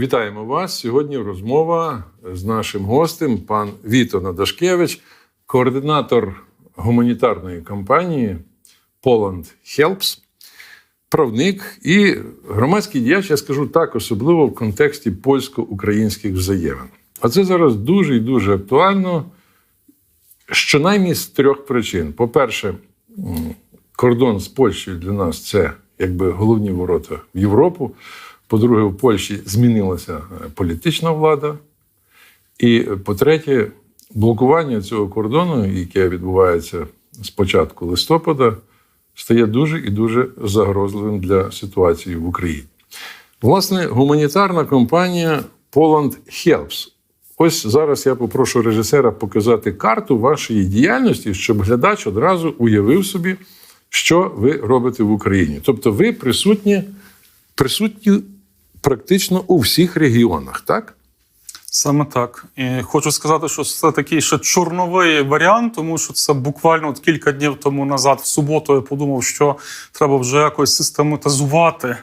Вітаємо вас. Сьогодні розмова з нашим гостем, пан Віто Надашкевич, координатор гуманітарної кампанії Poland Helps, правник і громадський діяч, я скажу так, особливо в контексті польсько-українських взаємин. А це зараз дуже і дуже актуально, щонаймniej з трьох причин. По-перше, кордон з Польщею для нас це якби головні ворота в Європу. По-друге, в Польщі змінилася е, політична влада. І е, по-третє, блокування цього кордону, яке відбувається з початку листопада, стає дуже і дуже загрозливим для ситуації в Україні. Власне, гуманітарна компанія Poland Helps. Ось зараз я попрошу режисера показати карту вашої діяльності, щоб глядач одразу уявив собі, що ви робите в Україні. Тобто, ви присутні, присутні практично у всіх регіонах, так? Саме так. І хочу сказати, що це такий ще чорновий варіант, тому що це буквально от кілька днів тому назад, в суботу, я подумав, що треба вже якось систематизувати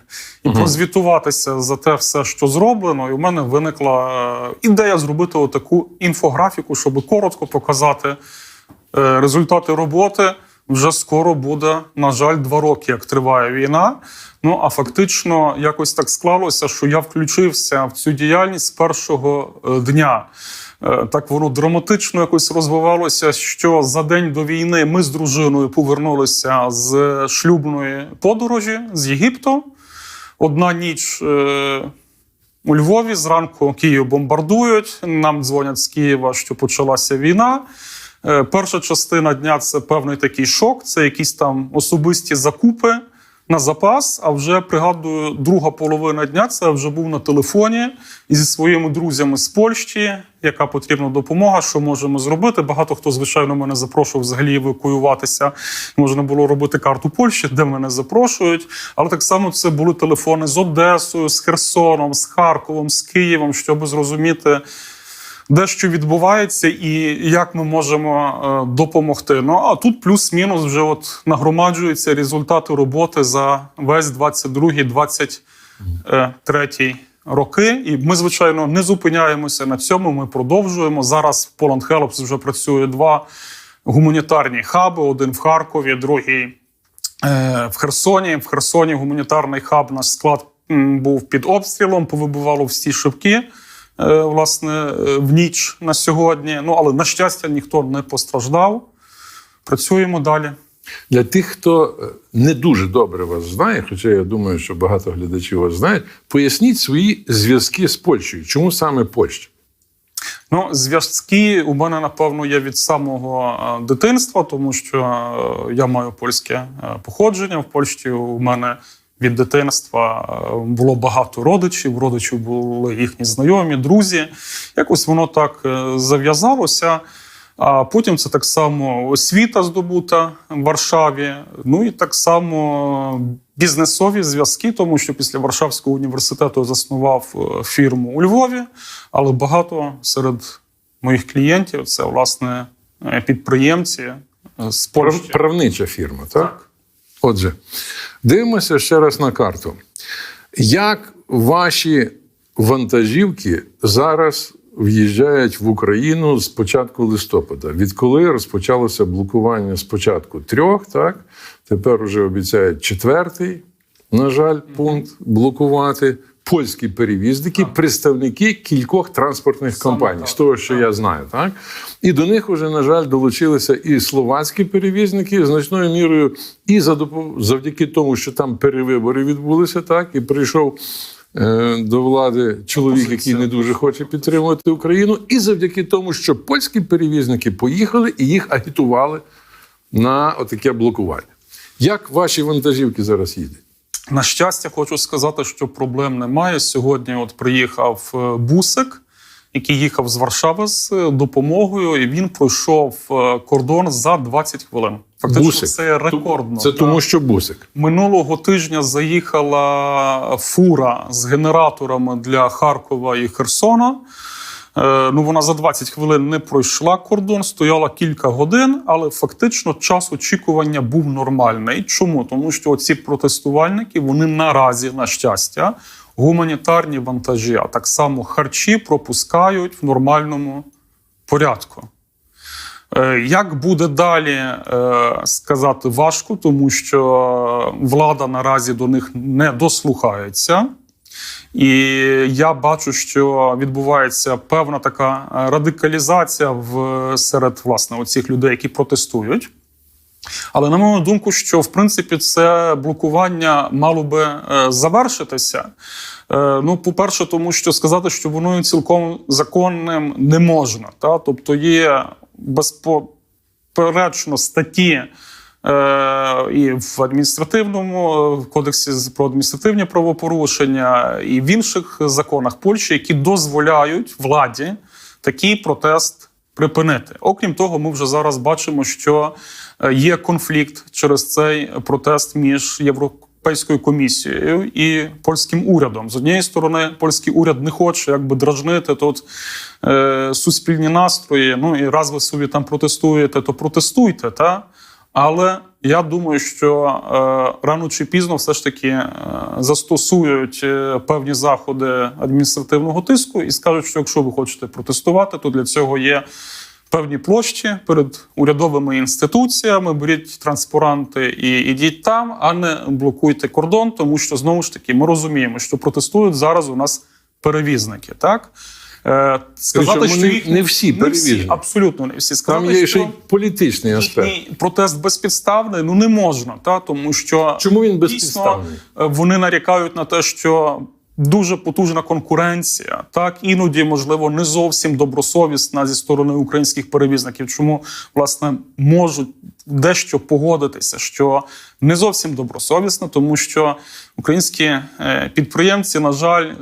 і прозвітуватися за те все, що зроблено. І у мене виникла е, ідея зробити отаку інфографіку, щоб коротко показати е, результати роботи. Вже скоро буде, на жаль, два роки, як триває війна. Ну а фактично якось так склалося, що я включився в цю діяльність з першого е, дня. Е, Так воно драматично якось розвивалося. Що за день до війни ми з дружиною повернулися з шлюбної подорожі з Єгипту. Одна ніч. е, у Львові зранку Київ бомбардують. Нам дзвонять з Києва, що почалася війна. Е, Перша частина дня це певний такий шок, це якісь там особисті закупи на запас. А вже пригадую, друга половина дня це я вже був на телефоні і зі своїми друзями з Польщі, яка потрібна допомога, що можемо зробити. Багато хто, звичайно, мене запрошував взагалі евакуюватися. Можна було робити карту Польщі, де мене запрошують. Але так само це були телефони з Одесою, з Херсоном, з Харковом, з Києвом, щоб зрозуміти де що відбувається і як ми можемо е, допомогти. Ну а тут плюс-мінус вже от нагромаджуються результати роботи за весь 22-23 роки. І ми, звичайно, не зупиняємося на цьому. Ми продовжуємо. Зараз в Poland Helps вже працює два гуманітарні хаби: один в Харкові, другий е, в Херсоні. В Херсоні гуманітарний хаб наш склад був під обстрілом, повибивало всі шибки. Е, Власне, е, в ніч на сьогодні. Ну але на щастя, ніхто не постраждав. Працюємо далі. Для тих, хто е, не дуже добре вас знає, хоча я думаю, що багато глядачів вас знають, поясніть свої зв'язки з Польщею. Чому саме Польща? Ну, зв'язки у мене напевно є від самого дитинства, тому що я маю польське походження. В Польщі у мене від дитинства е, було багато родичів. Родичів були їхні знайомі, друзі. Якось воно так е, зав'язалося. А потім це так само освіта здобута в Варшаві. Ну і так само бізнесові зв'язки, тому що після Варшавського університету заснував е, фірму у Львові, але багато серед моїх клієнтів це власне підприємці з Польщі. Правнича фірма, так? Отже, дивимося ще раз на карту. Як ваші вантажівки зараз в'їжджають в Україну з початку листопада? Відколи розпочалося блокування спочатку трьох, так? Тепер вже обіцяють четвертий, на жаль, пункт блокувати. Польські перевізники, представники кількох транспортних компаній, з того, що я знаю, так? І до них вже, на жаль, долучилися і словацькі перевізники значною мірою, і за завдяки тому, що там перевибори відбулися, так і прийшов е, до влади чоловік, який не дуже хоче підтримувати Україну, і завдяки тому, що польські перевізники поїхали і їх агітували на отаке блокування. Як ваші вантажівки зараз їдуть? На щастя, хочу сказати, що проблем немає. Сьогодні от приїхав е, бусик, який їхав з Варшави з е, допомогою, і він пройшов е, кордон за 20 хвилин. Фактично, Бусик. це рекордно. Це тому, що бусик. Минулого тижня заїхала фура з генераторами для Харкова і Херсона. Е, Ну, вона за 20 хвилин не пройшла кордон, стояла кілька годин, але фактично час очікування був нормальний. Чому? Тому що ці протестувальники вони наразі, на щастя, гуманітарні вантажі, а так само харчі пропускають в нормальному порядку. Е, Як буде далі е, сказати важко, тому що влада наразі до них не дослухається. І я бачу, що відбувається певна така е, радикалізація в серед власне оцих людей, які протестують. Але на мою думку, що в принципі це блокування мало би е, завершитися. Е, ну, по-перше, тому що сказати, що воно цілком законним не можна. Та? Тобто є безпоперечно статті. Е, і в адміністративному е, в кодексі про адміністративні правопорушення, і в інших законах Польщі, які дозволяють владі такий протест припинити. Окрім того, ми вже зараз бачимо, що е, є конфлікт через цей протест між Європейською комісією і польським урядом. З однієї сторони, польський уряд не хоче якби дражнити тут е, суспільні настрої. Ну і раз ви собі там протестуєте, то протестуйте, та. Але я думаю, що е, рано чи пізно все ж таки е, застосують е, певні заходи адміністративного тиску і скажуть, що якщо ви хочете протестувати, то для цього є певні площі перед урядовими інституціями. Беріть транспаранти і ідіть там, а не блокуйте кордон, тому що знову ж таки ми розуміємо, що протестують зараз у нас перевізники. Так сказати, Причому що не- їх не всі перевізники. абсолютно не всі. Сказати, Там є ще й політичний аспект. їхній протест безпідставний, ну не можна, та тому що Чому він дійсно безпідставний? е, вони нарікають на те, що дуже потужна конкуренція, так іноді, можливо, не зовсім добросовісна зі сторони українських перевізників. Чому власне можуть дещо погодитися, що не зовсім добросовісно, тому що українські е, підприємці, на жаль, е,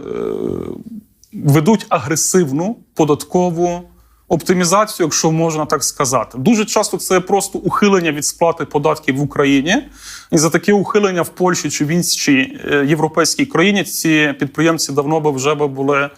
ведуть агресивну податкову оптимізацію, якщо можна так сказати. Дуже часто це просто ухилення від сплати податків в Україні. І за таке ухилення в Польщі чи в іншій е, європейській країні ці підприємці давно би вже були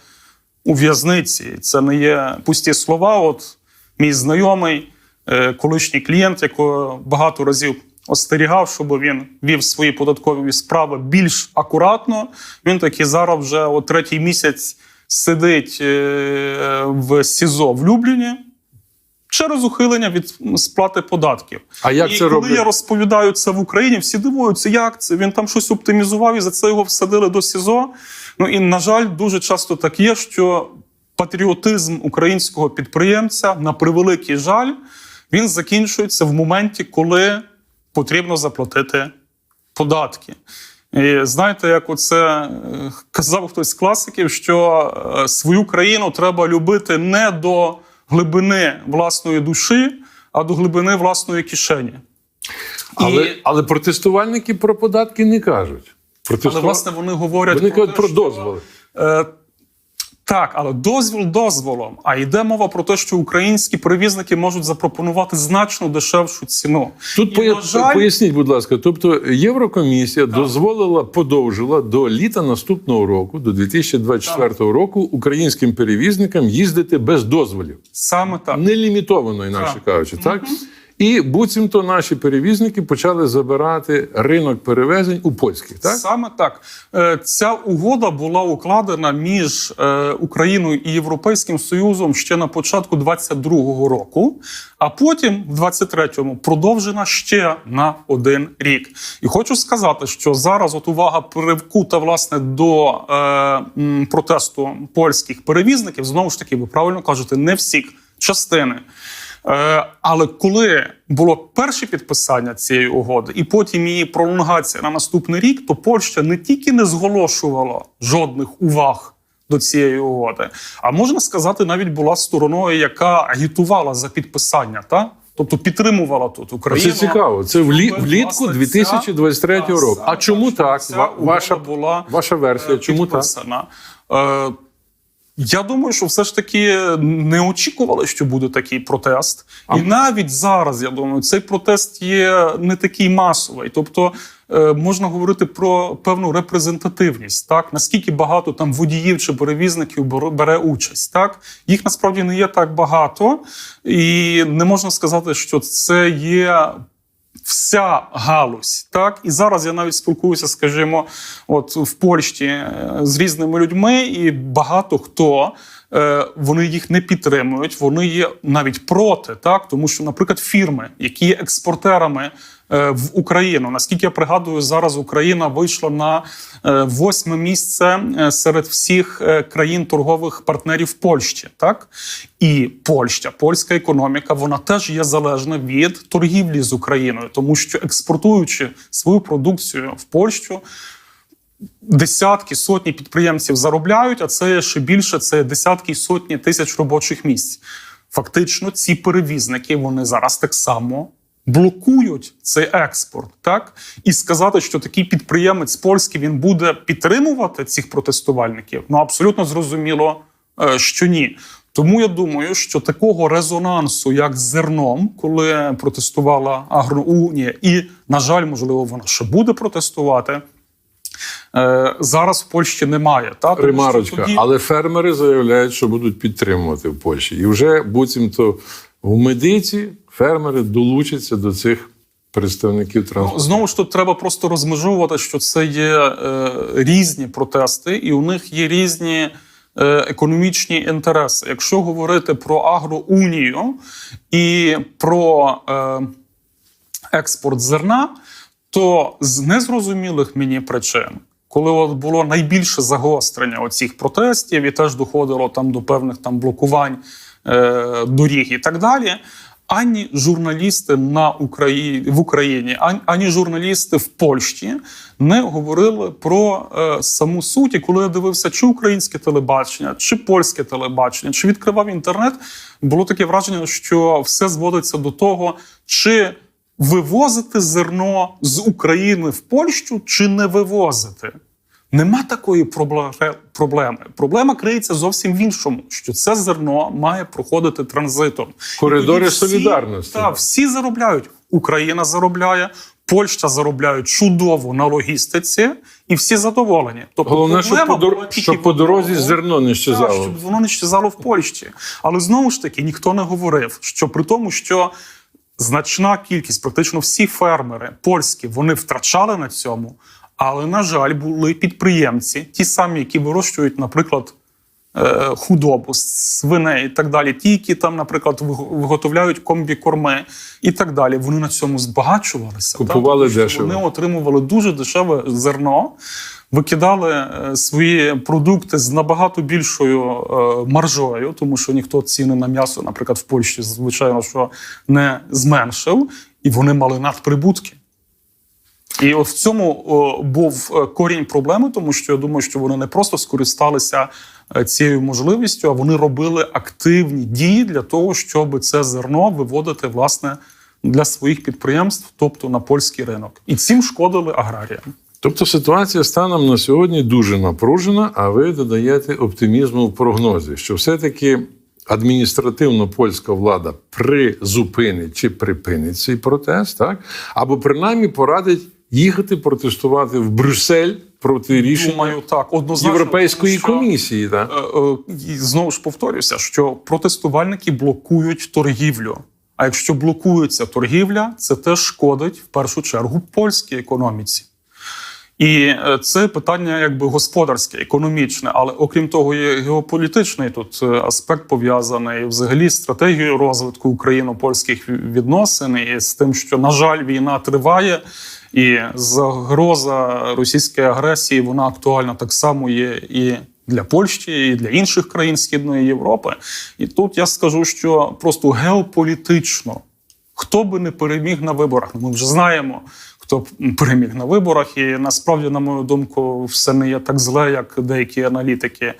у в'язниці. Це не є пусті слова. От мій знайомий, е, колишній клієнт, якого багато разів остерігав, щоб він вів свої податкові справи більш акуратно. Він таки зараз вже от третій місяць сидить е, в СІЗО в Любліні. Через ухилення від сплати податків. А як і це коли роблять? я розповідаю це в Україні, всі дивуються, як це. Він там щось оптимізував і за це його всадили до СІЗО. Ну і на жаль, дуже часто так є, що патріотизм українського підприємця, на превеликий жаль, він закінчується в моменті, коли потрібно заплатити податки. І знаєте, як оце е, казав хтось з класиків, що е, свою країну треба любити не до глибини власної душі, а до глибини власної кишені. Але, І- але протестувальники про податки не кажуть. Але власне вони говорять Вони кажуть те, про що, дозволи. Е, так, але дозвіл дозволом. А йде мова про те, що українські перевізники можуть запропонувати значно дешевшу ціну. Тут І, поя- жаль- поясніть, будь ласка. Тобто Єврокомісія дозволила, подовжила до літа наступного року, до 2024 року, українським перевізникам їздити без дозволів. Саме так. Нелімітовано, інакше Так. кажучи, так? І буцімто наші перевізники почали забирати ринок перевезень у польських, так? Саме так. Е, Ця угода була укладена між е, Україною і Європейським Союзом ще на початку 22-го року, а потім, в 23-му, продовжена ще на один рік. І хочу сказати, що зараз от увага привкута власне до е, протесту польських перевізників. Знову ж таки, ви правильно кажете, не всіх частини. Е, Але коли було перше підписання цієї угоди, і потім її пролонгація на наступний рік, то Польща не тільки не зголошувала жодних уваг до цієї угоди, а можна сказати, навіть була стороною, яка агітувала за підписання, та тобто підтримувала тут Україну. Це цікаво. Це влі- влітку 2023 року. А чому так? Ваша, була ваша версія, е, чому так? Я думаю, що все ж таки не очікували, що буде такий протест. І навіть зараз, я думаю, цей протест є не такий масовий. Тобто е, можна говорити про певну репрезентативність, так наскільки багато там водіїв чи перевізників бере участь. Так їх насправді не є так багато, і не можна сказати, що це є вся галузь. Так і зараз я навіть спілкуюся, скажімо, от в Польщі е, з різними людьми, і багато хто. е, Вони їх не підтримують, вони є навіть проти, так тому що, наприклад, фірми, які є експортерами в Україну, наскільки я пригадую, зараз Україна вийшла на е, восьме місце е, серед всіх е, країн торгових партнерів Польщі, так і Польща, польська економіка, вона теж є залежна від торгівлі з Україною, тому що експортуючи свою продукцію в Польщу, десятки сотні підприємців заробляють, а це ще більше це десятки і сотні тисяч робочих місць. Фактично, ці перевізники вони зараз так само. Блокують цей експорт, так і сказати, що такий підприємець польський він буде підтримувати цих протестувальників. Ну абсолютно зрозуміло, е, що ні. Тому я думаю, що такого резонансу, як з зерном, коли протестувала агроунія, і на жаль, можливо, вона ще буде протестувати. е, Зараз в Польщі немає. Та? Ремарочка, тоді- але фермери заявляють, що будуть підтримувати в Польщі. І вже буцімто в медиці фермери долучаться до цих представників Ну, знову ж тут треба просто розмежувати, що це є е, різні протести, і у них є різні е, економічні інтереси. Якщо говорити про агроунію і про е, експорт зерна, то з незрозумілих мені причин. Коли от було найбільше загострення оцих протестів, і теж доходило там до певних там блокувань е, доріг і так далі. Ані журналісти на Україні в Україні, ані, журналісти в Польщі не говорили про е, саму суть. І коли я дивився, чи українське телебачення, чи польське телебачення, чи відкривав інтернет, було таке враження, що все зводиться до того, чи вивозити зерно з України в Польщу, чи не вивозити. Нема такої проблеми. Проблема криється зовсім в іншому, що це зерно має проходити транзитом. Коридори всі- солідарності. Так, всі заробляють. Україна заробляє, Польща заробляє чудово на логістиці, і всі задоволені. Тобто Головне, щоб проблема по, дор... щоб по дорозі зерно не Так, щезало. щоб воно не щезало в Польщі. Але знову ж таки ніхто не говорив, що при тому, що значна кількість, практично всі фермери польські, вони втрачали на цьому. Але, на жаль, були підприємці, ті самі, які вирощують, наприклад, е, худобу, свиней і так далі. Ті, які там, наприклад, виг- виготовляють комбікорми і так далі. Вони на цьому збагачувалися. Купували що дешево. Вони отримували дуже дешеве зерно, викидали е, свої продукти з набагато більшою е, маржою, тому що ніхто ціни на м'ясо, наприклад, в Польщі, звичайно, що не зменшив, і вони мали надприбутки. І от в цьому о, був е, корінь проблеми, тому що я думаю, що вони не просто скористалися е, цією можливістю, а вони робили активні дії для того, щоб це зерно виводити власне для своїх підприємств, тобто на польський ринок, і цим шкодили аграріям. Тобто ситуація станом на сьогодні дуже напружена, а ви додаєте оптимізму в прогнозі, що все-таки адміністративно польська влада призупинить чи припинить цей протест, так? або принаймні порадить їхати протестувати в Брюссель проти рішення Думаю, так однозначно Європейської що, комісії. Так? е, е, знову ж повторюся, що протестувальники блокують торгівлю. А якщо блокується торгівля, це теж шкодить в першу чергу польській економіці. І е, це питання якби господарське, економічне, але окрім того, є геополітичний тут е, аспект пов'язаний взагалі з стратегією розвитку україно-польських відносин і з тим, що на жаль, війна триває, і загроза російської агресії вона актуальна так само є і для Польщі, і для інших країн Східної Європи. І тут я скажу, що просто геополітично хто би не переміг на виборах, ну, ми вже знаємо, хто переміг на виборах, і насправді, на мою думку, все не є так зле, як деякі аналітики е,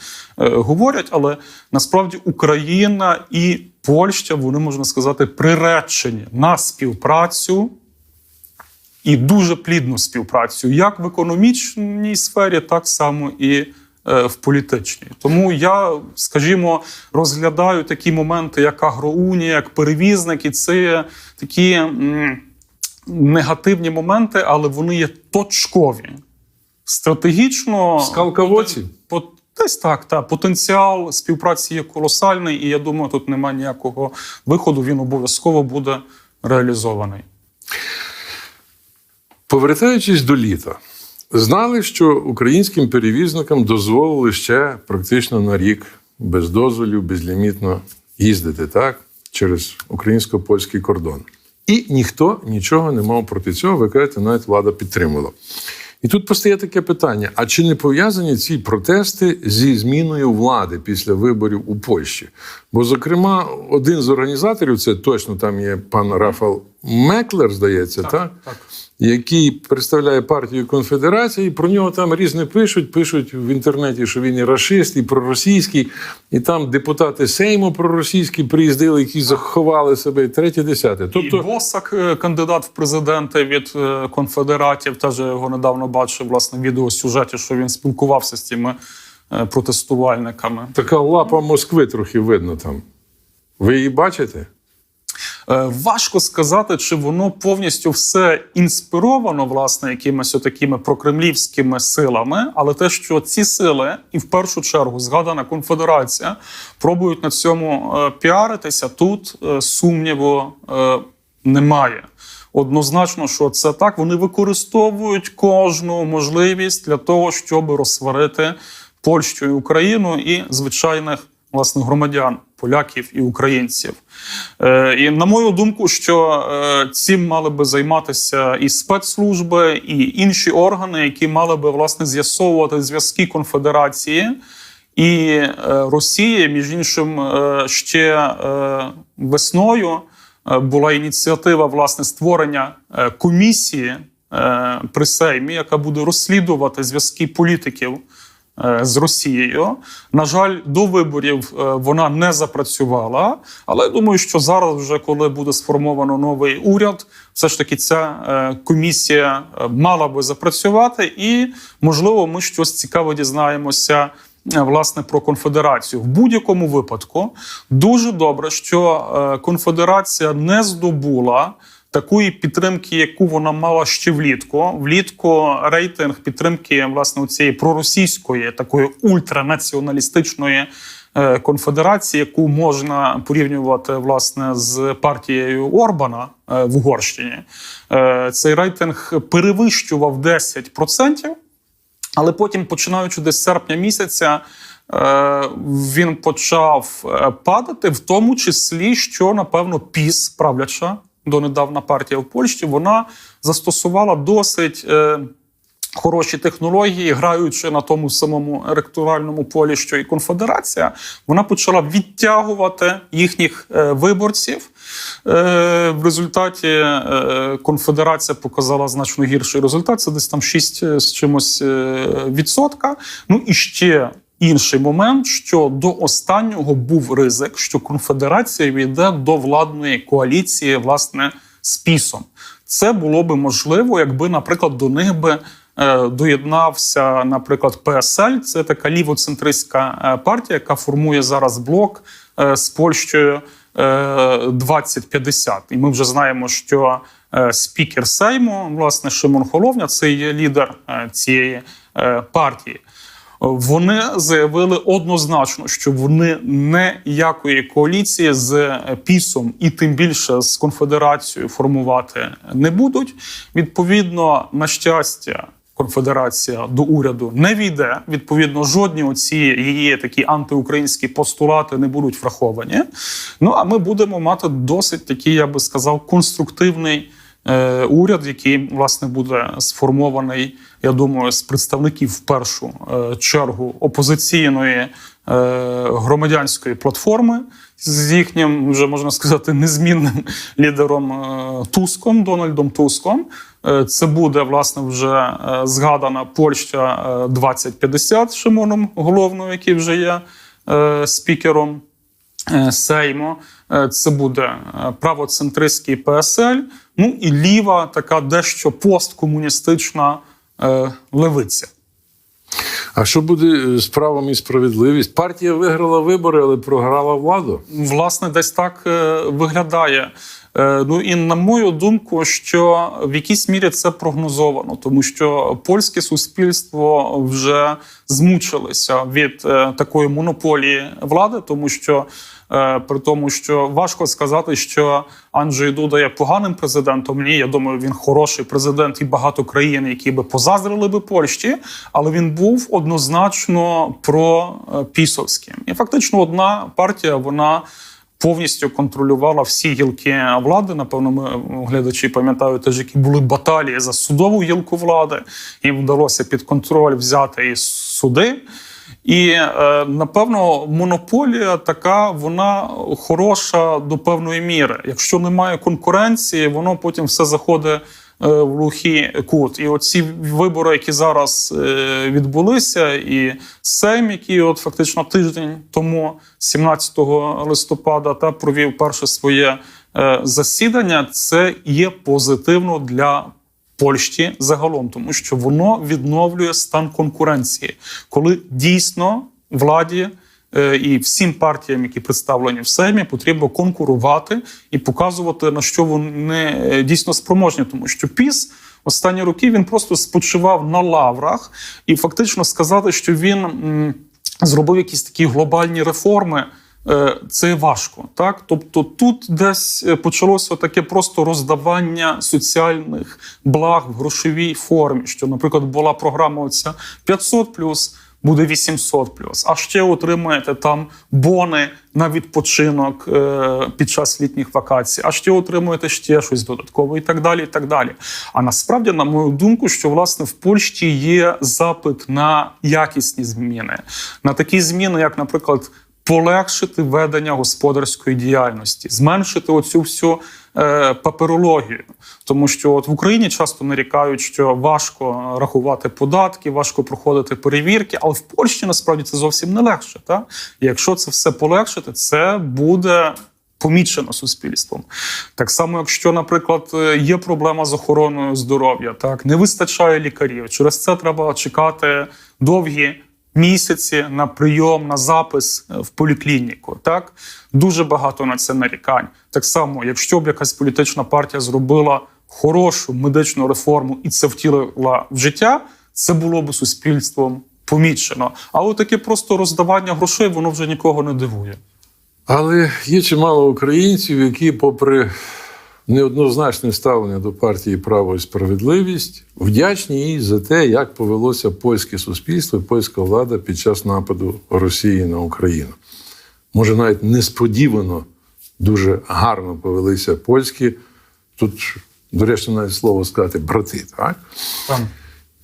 говорять. Але насправді Україна і Польща, вони можна сказати, приречені на співпрацю. І дуже плідну співпрацю як в економічній сфері, так само і е, в політичній. Тому я, скажімо, розглядаю такі моменти, як агроунія, як перевізник, і це такі негативні моменти, але вони є точкові. Стратегічно Скалка в оці? По- Десь так, та потенціал співпраці є колосальний, і я думаю, тут немає ніякого виходу. Він обов'язково буде реалізований. Повертаючись до літа, знали, що українським перевізникам дозволили ще практично на рік без дозволів, безлімітно їздити так, через українсько польський кордон. І ніхто нічого не мав проти цього, ви кажете, навіть влада підтримувала. І тут постає таке питання: а чи не пов'язані ці протести зі зміною влади після виборів у Польщі? Бо, зокрема, один з організаторів, це точно там є пан Рафал Меклер, здається, так? так. Який представляє партію конфедерації. Про нього там різне пишуть. Пишуть в інтернеті, що він і рашист, і проросійський, і там депутати Сейму проросійські приїздили, які заховали себе, і третє десяте. Тобто... І Босак, е, кандидат в президенти від е, конфедератів, теж я його недавно бачив власне в відеосюжеті, що він спілкувався з тими е, протестувальниками. Така лапа Москви трохи видно там. Ви її бачите? Е, Важко сказати, чи воно повністю все інспіровано власне якимись такими прокремлівськими силами, але те, що ці сили, і в першу чергу згадана конфедерація, пробують на цьому е, піаритися, тут е, сумніву немає. Однозначно, що це так. Вони використовують кожну можливість для того, щоб розсварити Польщу і Україну і звичайних власне громадян, поляків і українців. Е, І на мою думку, що е, цим мали би займатися і спецслужби, і інші органи, які мали би власне з'ясовувати зв'язки конфедерації. І е, Росії, між іншим, ще весною була ініціатива власне створення комісії при Сеймі, яка буде розслідувати зв'язки політиків з Росією. На жаль, до виборів е, вона не запрацювала. Але я думаю, що зараз, вже коли буде сформовано новий уряд, все ж таки ця е, комісія е, мала би запрацювати, і можливо, ми щось цікаве дізнаємося. е, Власне, про конфедерацію в будь-якому випадку дуже добре, що е, конфедерація не здобула такої підтримки, яку вона мала ще влітку. Влітку рейтинг підтримки власне цієї проросійської такої ультранаціоналістичної е, конфедерації, яку можна порівнювати власне з партією Орбана е, в Угорщині. Е, Цей рейтинг перевищував 10%. Але потім, починаючи десь серпня місяця, він почав падати, в тому числі, що напевно піс правляча донедавна партія в Польщі, вона застосувала досить. е, Хороші технології, граючи на тому самому електоральному полі, що і конфедерація, вона почала відтягувати їхніх е, виборців. Е, в результаті е, конфедерація показала значно гірший результат. Це десь там 6 з чимось е, відсотка. Ну і ще інший момент, що до останнього був ризик, що конфедерація війде до владної коаліції, власне, з пісом. Це було би можливо, якби, наприклад, до них би е, доєднався, наприклад, ПСЛ. Це така лівоцентристська е, партія, яка формує зараз блок е, з Польщею е, 2050. І ми вже знаємо, що спікер Сейму, власне, Шимон Холовня, це є лідер цієї партії. Вони заявили однозначно, що вони ніякої коаліції з пісом і тим більше з конфедерацією формувати не будуть. Відповідно, на щастя, конфедерація до уряду не війде. Відповідно, жодні оці її такі антиукраїнські постулати не будуть враховані. Ну а ми будемо мати досить такий, я би сказав, конструктивний. Е, уряд, який власне буде сформований, я думаю, з представників в першу е, чергу опозиційної е, громадянської платформи з їхнім, вже можна сказати, незмінним лідером Туском, Дональдом Туском. Це буде власне вже згадана Польща е, 2050 Шимоном Головною, який вже є спікером Сейму. Е, Це буде правоцентристський ПСЛ, ну і ліва, така дещо посткомуністична е, левиця. А що буде з правом і справедливість? Партія виграла вибори, але програла владу. Власне, десь так е, виглядає. Е, Ну і на мою думку, що в якійсь мірі це прогнозовано, тому що польське суспільство вже змучилося від е, такої монополії влади, тому що Е, при тому, що важко сказати, що Анджей Дуда є поганим президентом. Ні, я думаю, він хороший президент і багато країн, які би позаздрили би Польщі, але він був однозначно про е, пісовським. І фактично одна партія вона. Повністю контролювала всі гілки влади. Напевно, ми глядачі пам'ятають теж, які були баталії за судову гілку влади. Їм вдалося під контроль взяти і суди. І е, напевно, монополія така, вона хороша до певної міри. Якщо немає конкуренції, воно потім все заходить е, в глухий кут. І оці вибори, які зараз е, відбулися, і Сейм, який от фактично тиждень тому, 17 листопада, та провів перше своє засідання, це є позитивно для Польщі загалом, тому що воно відновлює стан конкуренції, коли дійсно владі е, і всім партіям, які представлені в Сеймі, потрібно конкурувати і показувати на що вони е, дійсно спроможні, тому що піс. Останні роки він просто спочивав на лаврах, і фактично сказати, що він зробив якісь такі глобальні реформи. Е, Це важко, так тобто тут десь е, почалося таке просто роздавання соціальних благ в грошовій формі. Що, наприклад, була програма оця 500 буде 800 А ще отримаєте там бони на відпочинок е, під час літніх вакацій, а ще отримуєте ще щось додаткове і так далі. і так далі. А насправді, на мою думку, що власне в Польщі є запит на якісні зміни, на такі зміни, як, наприклад, полегшити ведення господарської діяльності, зменшити оцю всю е, паперологію. Тому що от в Україні часто нарікають, що важко рахувати податки, важко проходити перевірки, але в Польщі насправді це зовсім не легше. Та? І якщо це все полегшити, це буде. Помічено суспільством, так само, якщо, наприклад, є проблема з охороною здоров'я, так не вистачає лікарів. Через це треба чекати довгі місяці на прийом, на запис е, в поліклініку. Так дуже багато на це нарікань. Так само, якщо б якась політична партія зробила хорошу медичну реформу і це втілила в життя, це було б суспільством помічено. А таке просто роздавання грошей, воно вже нікого не дивує. Але є чимало українців, які, попри неоднозначне ставлення до партії Право і справедливість, вдячні їй за те, як повелося польське суспільство і польська влада під час нападу Росії на Україну. Може, навіть несподівано дуже гарно повелися польські. Тут, до речі, навіть слово сказати брати, так? Там.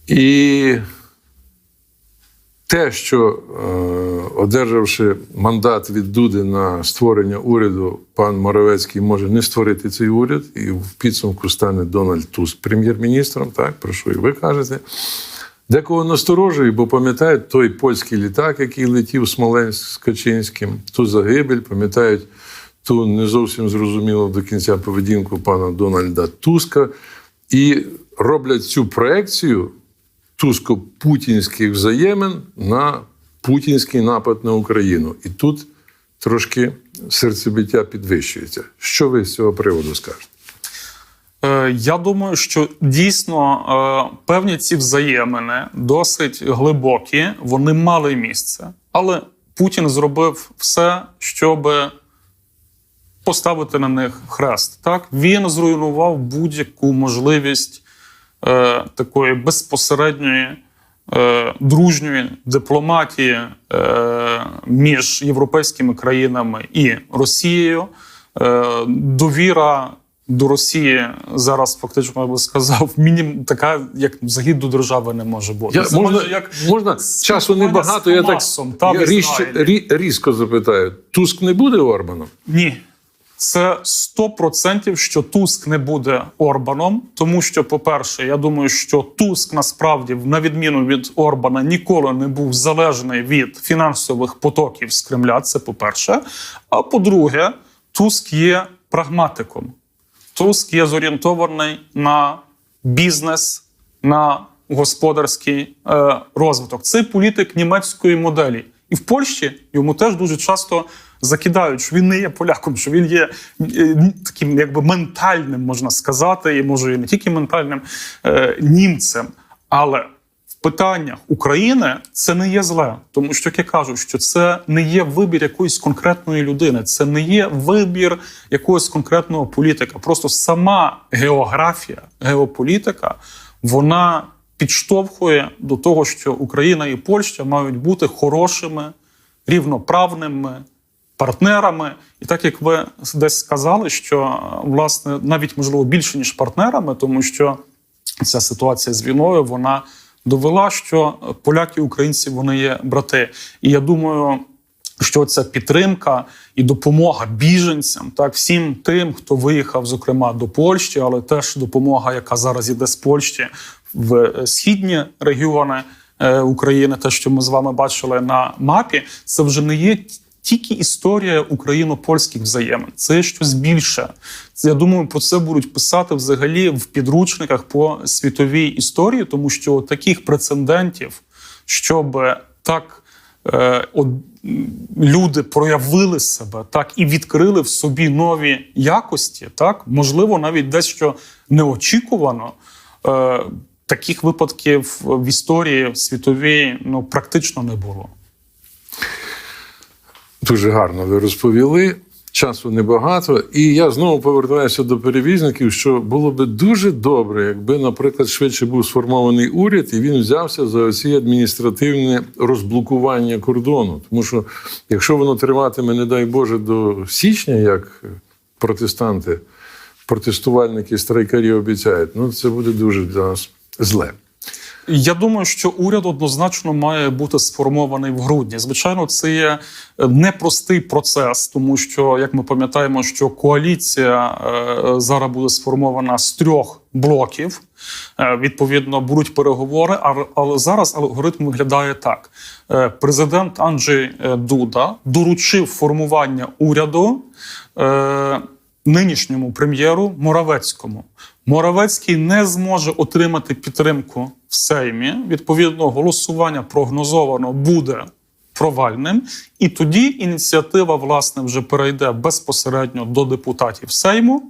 І те, що е, одержавши мандат від Дуди на створення уряду, пан Моровецький може не створити цей уряд, і в підсумку стане Дональд Туск прем'єр-міністром, так, про що і ви кажете. Декого насторожує, бо пам'ятають той польський літак, який летів Смоленськ з Качинським, ту загибель, пам'ятають ту не зовсім зрозумілу до кінця поведінку пана Дональда Туска, і роблять цю проекцію туско-путінських взаємин на путінський напад на Україну. І тут трошки серцебиття підвищується. Що ви з цього приводу скажете? Е, Я думаю, що дійсно е, певні ці взаємини досить глибокі, вони мали місце. Але Путін зробив все, щоб поставити на них хрест. Так він зруйнував будь-яку можливість е, такої безпосередньої. е, Дружньої дипломатії е, між європейськими країнами і Росією, Е, довіра до Росії зараз фактично я би сказав, мінім така, як взагалі до держави не може бути. Я, Це можна, майже як можна часу небагато, я так Хамасом, та, я різч- різко запитаю: Туск не буде Орбаном? Ні. Це 100% що Туск не буде Орбаном, тому що, по-перше, я думаю, що Туск насправді, на відміну від Орбана, ніколи не був залежний від фінансових потоків з Кремля. Це по-перше. А по-друге, Туск є прагматиком. Туск є зорієнтований на бізнес, на господарський е, розвиток. Це політик німецької моделі. І в Польщі йому теж дуже часто закидають, що він не є поляком, що він є е, таким якби ментальним, можна сказати, і може і не тільки ментальним е, німцем. Але в питаннях України це не є зле, тому що як я кажу, що це не є вибір якоїсь конкретної людини, це не є вибір якогось конкретного політика. Просто сама географія, геополітика, вона підштовхує до того, що Україна і Польща мають бути хорошими, рівноправними партнерами. І так як ви десь сказали, що власне навіть можливо більше ніж партнерами, тому що ця ситуація з війною вона довела, що поляки і українці вони є брати. І я думаю. Що ця підтримка і допомога біженцям, так всім тим, хто виїхав, зокрема до Польщі, але теж допомога, яка зараз іде з Польщі в східні регіони е, України, те, що ми з вами бачили на мапі, це вже не є тільки історія україно-польських взаємин. Це щось більше. Я думаю, про це будуть писати взагалі в підручниках по світовій історії, тому що таких прецедентів, щоб так. Е, от, люди проявили себе так і відкрили в собі нові якості, так можливо, навіть дещо неочікувано. Е, таких випадків в історії світовій ну практично не було. Дуже гарно ви розповіли. Часу небагато, і я знову повертаюся до перевізників. Що було би дуже добре, якби, наприклад, швидше був сформований уряд, і він взявся за оці адміністративне розблокування кордону. Тому що якщо воно триватиме, не дай Боже, до січня, як протестанти, протестувальники, страйкарі обіцяють, ну це буде дуже для нас зле. Я думаю, що уряд однозначно має бути сформований в грудні. Звичайно, це є непростий процес, тому що, як ми пам'ятаємо, що коаліція е, зараз буде сформована з трьох блоків. Е, Відповідно, будуть переговори. Але зараз алгоритм виглядає так: Е, президент Анджей е, Дуда доручив формування уряду. е, Нинішньому прем'єру Моравецькому Моравецький не зможе отримати підтримку в Сеймі. Відповідно, голосування прогнозовано буде провальним, і тоді ініціатива власне вже перейде безпосередньо до депутатів Сейму.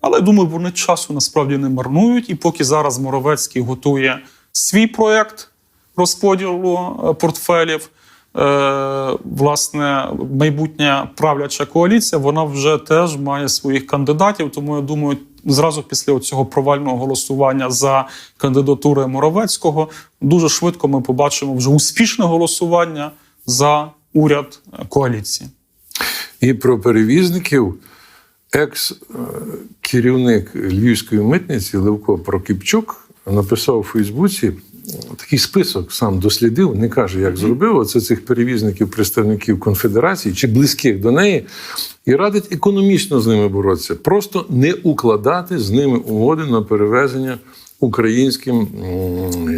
Але думаю, вони часу насправді не марнують. І поки зараз Моровецький готує свій проект розподілу е, портфелів. Е, власне, майбутня правляча коаліція, вона вже теж має своїх кандидатів. Тому я думаю, зразу після цього провального голосування за кандидатури Моровецького дуже швидко ми побачимо вже успішне голосування за уряд е, коаліції. І про перевізників екс-керівник Львівської митниці Левко Прокіпчук написав у Фейсбуці такий список, сам дослідив, не каже, як зробив. Оце цих перевізників, представників конфедерації чи близьких до неї, і радить економічно з ними боротися, просто не укладати з ними угоди на перевезення українським,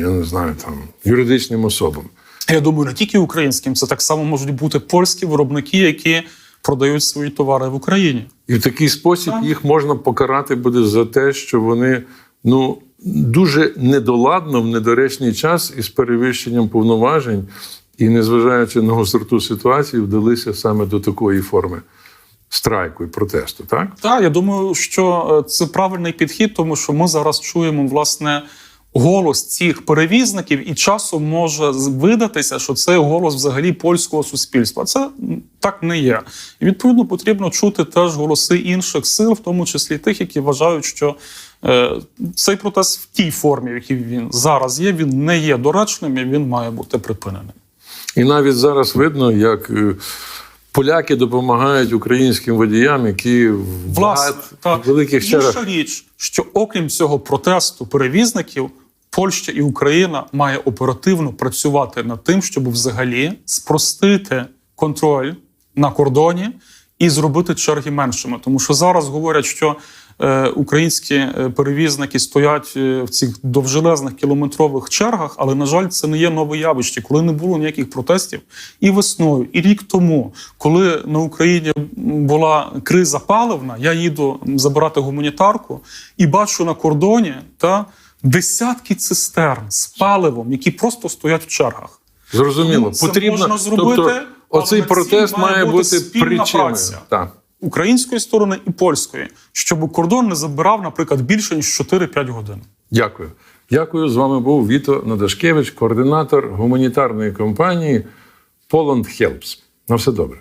я не знаю, там юридичним особам. Я думаю, не тільки українським, це так само можуть бути польські виробники, які продають свої товари в Україні. І в такий спосіб Так. їх можна покарати буде за те, що вони ну дуже недоладно в недоречний час із перевищенням повноважень, і незважаючи на гостроту ситуації, вдалися саме до такої форми страйку і протесту. Так Так, я думаю, що е, це правильний підхід, тому що ми зараз чуємо власне голос цих перевізників, і часом може видатися, що це голос взагалі польського суспільства. Це так не є. І відповідно потрібно чути теж голоси інших сил, в тому числі тих, які вважають, що цей протест в тій формі, в якій він зараз є, він не є доречним і він має бути припиненим. і навіть зараз видно, як е, поляки допомагають українським водіям, які в Власне, багат- так. великих Інша річ, що окрім цього протесту перевізників, Польща і Україна має оперативно працювати над тим, щоб взагалі спростити контроль на кордоні і зробити черги меншими. Тому що зараз говорять, що е, українські е, перевізники стоять е, в цих довжелезних кілометрових чергах, але на жаль, це не є нове явище, коли не було ніяких протестів і весною, і рік тому, коли на Україні була криза паливна, я їду забирати гуманітарку і бачу на кордоні та десятки цистерн з паливом, які просто стоять в чергах. зрозуміло, це потрібно можна зробити, тобто, оцей протест має має бути бути причиною. Так. Української сторони і польської, щоб кордон не забирав, наприклад, більше ніж 4-5 годин. Дякую. Дякую. З вами був Віто Надашкевич, координатор гуманітарної компанії Poland Helps. На все добре.